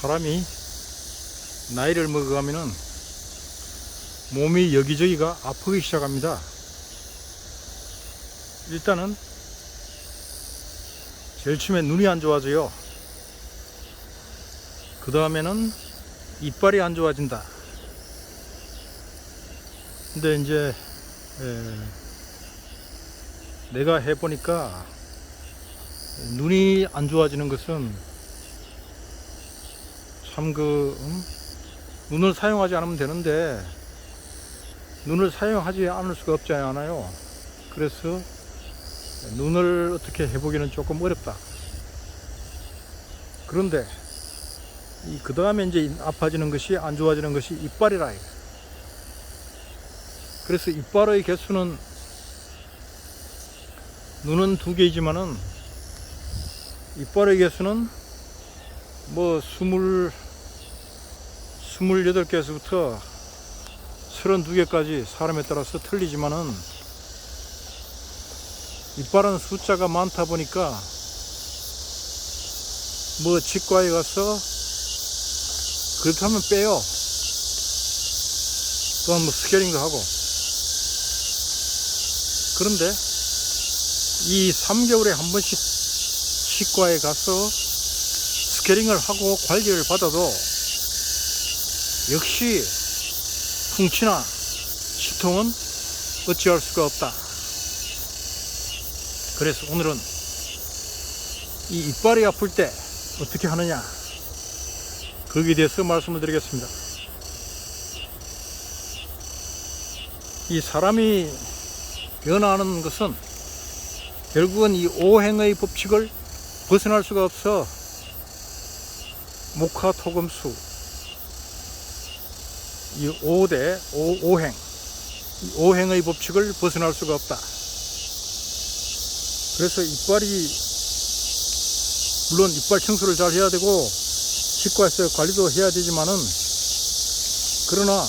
사람이 나이를 먹어가면은 몸이 여기저기가 아프기 시작합니다. 일단은 제일 처음에 눈이 안 좋아져요. 그 다음에는 이빨이 안 좋아진다. 근데 이제 에, 내가 해보니까 눈이 안 좋아지는 것은 참그 눈을 사용하지 않으면 되는데 눈을 사용하지 않을 수가 없지 않아요. 그래서 눈을 어떻게 해보기는 조금 어렵다. 그런데 그 다음에 이제 아파지는 것이 안 좋아지는 것이 이빨이라. 그래서 이빨의 개수는 눈은 두 개이지만은 이빨의 개수는 뭐 스물 스물여덟 개에서부터 서른두 개까지 사람에 따라서 틀리지만은 이빨은 숫자가 많다 보니까 뭐 치과에 가서 그렇다면 빼요. 또한 뭐 스케일링도 하고. 그런데 이 3개월에 한 번씩 치과에 가서 스케일링을 하고 관리를 받아도 역시 풍치나 치통은 어찌할 수가 없다. 그래서 오늘은 이 이빨이 아플 때 어떻게 하느냐 거기에 대해서 말씀을 드리겠습니다. 이 사람이 변화하는 것은 결국은 이 오행의 법칙을 벗어날 수가 없어 목화 토금수 이 5대 5, 오행 이 오행의 법칙을 벗어날 수가 없다. 그래서 이빨이 물론 이빨 청소를 잘 해야 되고 치과에서 관리도 해야 되지만은 그러나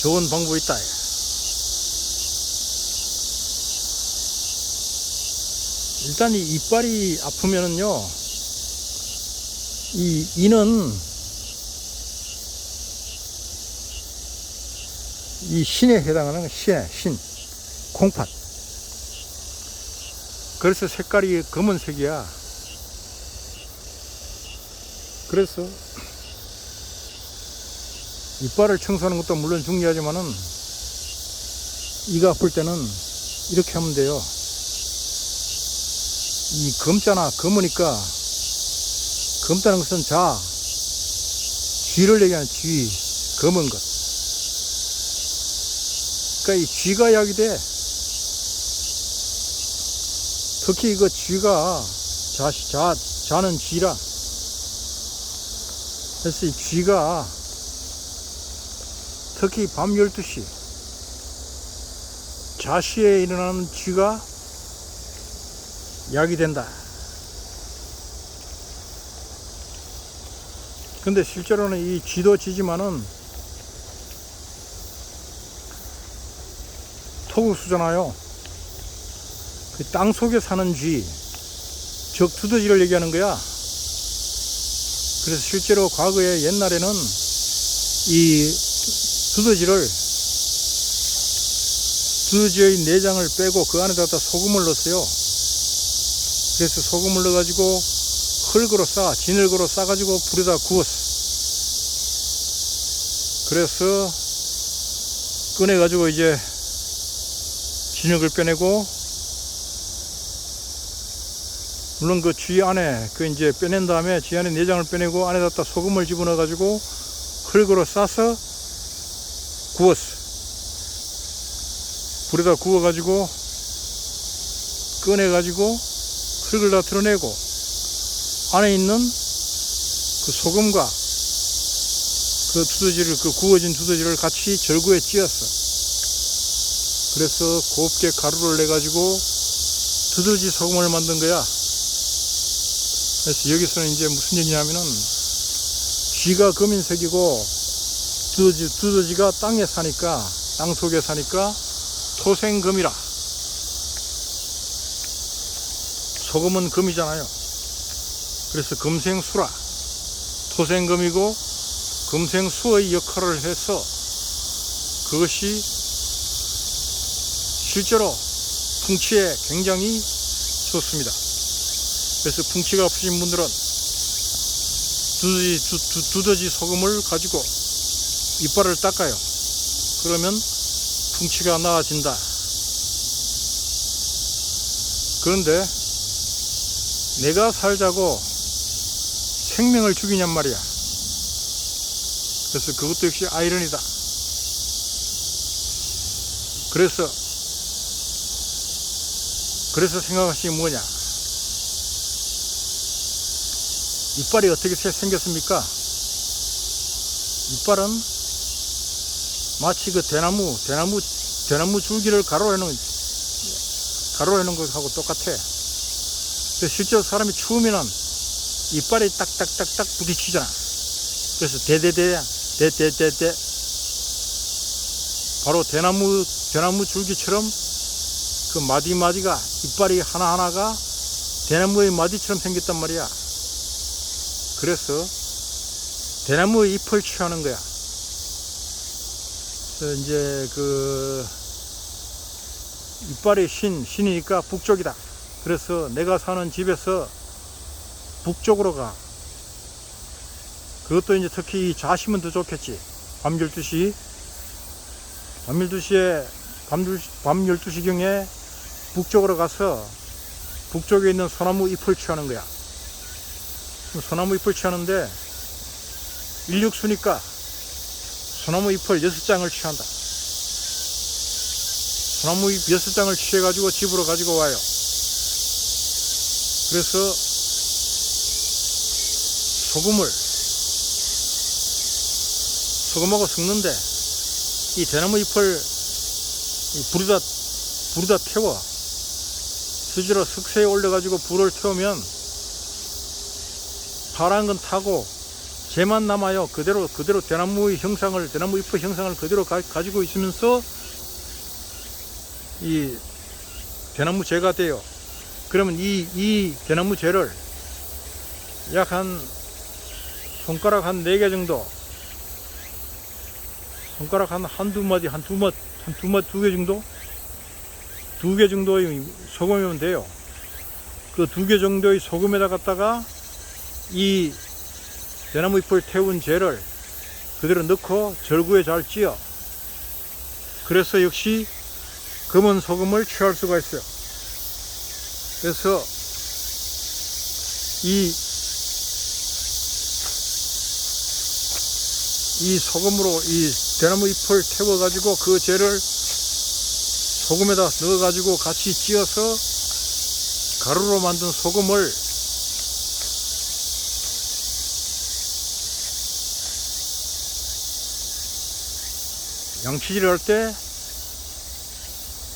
좋은 방법이 있다. 일단 이 이빨이 아프면은요, 이 이는 이 신에 해당하는 신에 신 콩팥. 그래서 색깔이 검은색이야. 그래서 이빨을 청소하는 것도 물론 중요하지만은 이가 아플 때는 이렇게 하면 돼요. 이 검잖아. 검으니까 검다는 것은 자, 쥐를 얘기하는 쥐, 검은 것. 그러니까 이 쥐가 약이 돼. 특히 이거 쥐가 자, 자, 자는 쥐라. 그래서 이 쥐가 특히 밤 12시 자시에 일어나는 쥐가 약이 된다. 근데 실제로는 이 쥐도 쥐지만은 토구수잖아요. 그 땅 속에 사는 쥐, 적 두더지를 얘기하는 거야. 그래서 실제로 과거에 옛날에는 이 두더지를 두더지의 내장을 빼고 그 안에다가 소금을 넣었어요. 그래서 소금을 넣어가지고 흙으로 싸, 진흙으로 싸가지고 불에다 구웠어. 그래서 꺼내 가지고 이제 진흙을 빼내고 물론 그 쥐 안에 그 이제 빼낸 다음에 쥐 안에 내장을 빼내고 안에다 소금을 집어넣어 가지고 흙으로 싸서 구웠어. 불에다 구워 가지고 꺼내 가지고 흙을 다 드러내고 안에 있는 그 소금과 그 두더지를 그 구워진 두더지를 같이 절구에 찧었어. 그래서 곱게 가루를 내 가지고 두더지 소금을 만든 거야. 그래서 여기서는 이제 무슨 얘기냐면은 쥐가 검은색이고 두더지, 두더지가 땅에 사니까 땅 속에 사니까 토생금이라 소금은 금이잖아요 그래서 금생수라 토생금이고 금생수의 역할을 해서 그것이 실제로 풍치에 굉장히 좋습니다. 그래서 풍치가 아프신 분들은 두더지, 두, 두, 두더지 소금을 가지고 이빨을 닦아요. 그러면 풍치가 나아진다. 그런데 내가 살자고 생명을 죽이냔 말이야. 그래서 그것도 역시 아이러니다. 그래서 그래서 생각하시기 뭐냐? 이빨이 어떻게 새- 생겼습니까? 이빨은 마치 그 대나무, 대나무, 대나무 줄기를 가로해 놓은, 가로해 놓은 것하고 똑같아. 실제로 사람이 추우면은 이빨이 딱딱딱딱 부딪히잖아. 그래서 대대대 야, 대대대대. 바로 대나무, 대나무 줄기처럼 그 마디 마디가, 이빨이 하나 하나가 대나무의 마디처럼 생겼단 말이야. 그래서 대나무의 잎을 취하는 거야. 그래서 이제 그 이빨이 신, 신이니까 북쪽이다. 그래서 내가 사는 집에서 북쪽으로 가. 그것도 이제 특히 자시면 더 좋겠지. 밤 12시, 밤 12시에, 밤, 12시, 밤 12시경에 북쪽으로 가서 북쪽에 있는 소나무 잎을 취하는 거야. 소나무 잎을 취하는데 일육수니까 소나무 잎을 여섯 장을 취한다. 소나무 잎 여섯 장을 취해가지고 집으로 가지고 와요. 그래서 소금을 소금하고 섞는데 이 대나무 잎을 이 불에다 불에다 태워 수지로 석쇠에 올려가지고 불을 태우면 파란 건 타고 재만 남아요. 그대로 그대로 대나무의 형상을 대나무 잎의 형상을 그대로 가, 지고 있으면서 이 대나무 재가 돼요. 그러면 이, 이 대나무 재를 약 한 손가락 한 네 개 정도 손가락 한 한두 마디 한 두 마디 한 두 마디 두 개 정도 두 개 정도의 소금이면 돼요. 그 두 개 정도의 소금에다 갖다가 이 대나무 잎을 태운 재를 그대로 넣고 절구에 잘 찧어. 그래서 역시 검은 소금을 취할 수가 있어요. 그래서 이, 이 소금으로 이 대나무 잎을 태워가지고 그 재를 소금에다 넣어가지고 같이 찧어서 가루로 만든 소금을 양치질을 할때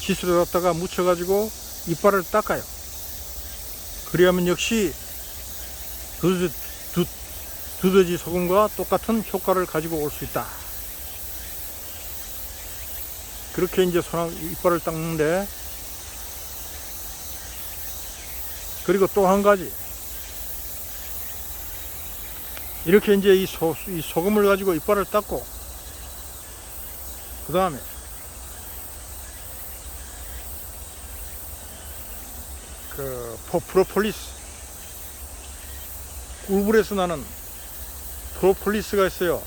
칫솔에 갖다가 묻혀가지고 이빨을 닦아요. 그리하면 역시 두, 두더지 소금과 똑같은 효과를 가지고 올 수 있다. 그렇게 이제 소나 이빨을 닦는데 그리고 또 한 가지 이렇게 이제 이, 소, 이 소금을 가지고 이빨을 닦고 그 다음에 그 포- 프로폴리스 꿀불에서 나는 프로폴리스가 있어요.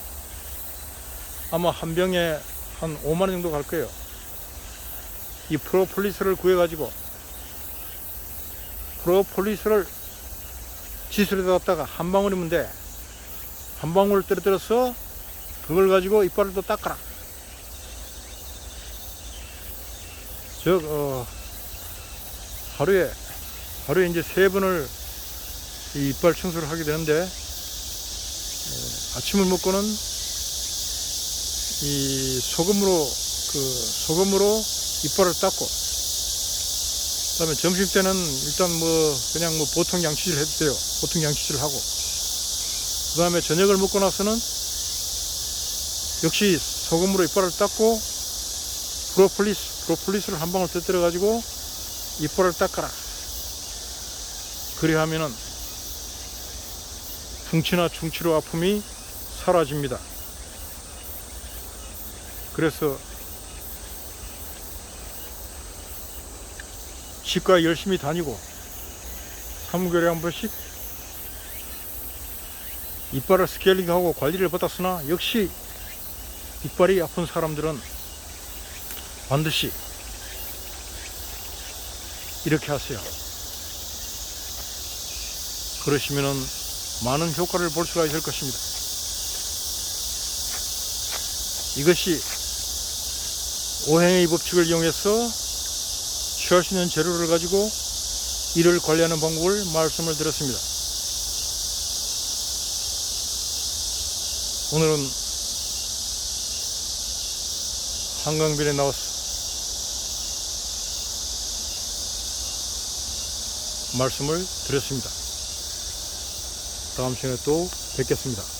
아마 한 병에 한 5만 원 정도 갈 거예요. 이 프로폴리스를 구해가지고 프로폴리스를 지술에 갖다가 한 방울이면 돼. 한 방울 떨어뜨려서 그걸 가지고 이빨을 또 닦아라. 저, 어, 하루에, 하루에 이제 세 번을 이 이빨 청소를 하게 되는데, 에, 아침을 먹고는 이 소금으로, 그, 소금으로 이빨을 닦고, 그 다음에 점심 때는 일단 뭐, 그냥 뭐 보통 양치질 해도 돼요. 보통 양치질을 하고. 그 다음에 저녁을 먹고 나서는 역시 소금으로 이빨을 닦고, 프로폴리스, 프로폴리스를 한 방울 터뜨려 가지고 이빨을 닦아라. 그리 하면은 풍치나 충치로 아픔이 사라집니다. 그래서 치과 열심히 다니고 3개월에 한 번씩 이빨을 스케일링하고 관리를 받았으나 역시 이빨이 아픈 사람들은 반드시 이렇게 하세요. 그러시면은 많은 효과를 볼 수가 있을 것입니다. 이것이 오행의 법칙을 이용해서 취할 수 있는 재료를 가지고 이를 관리하는 방법을 말씀을 드렸습니다. 오늘은 한강변에 나와서 말씀을 드렸습니다. 다음 시간에 또 뵙겠습니다.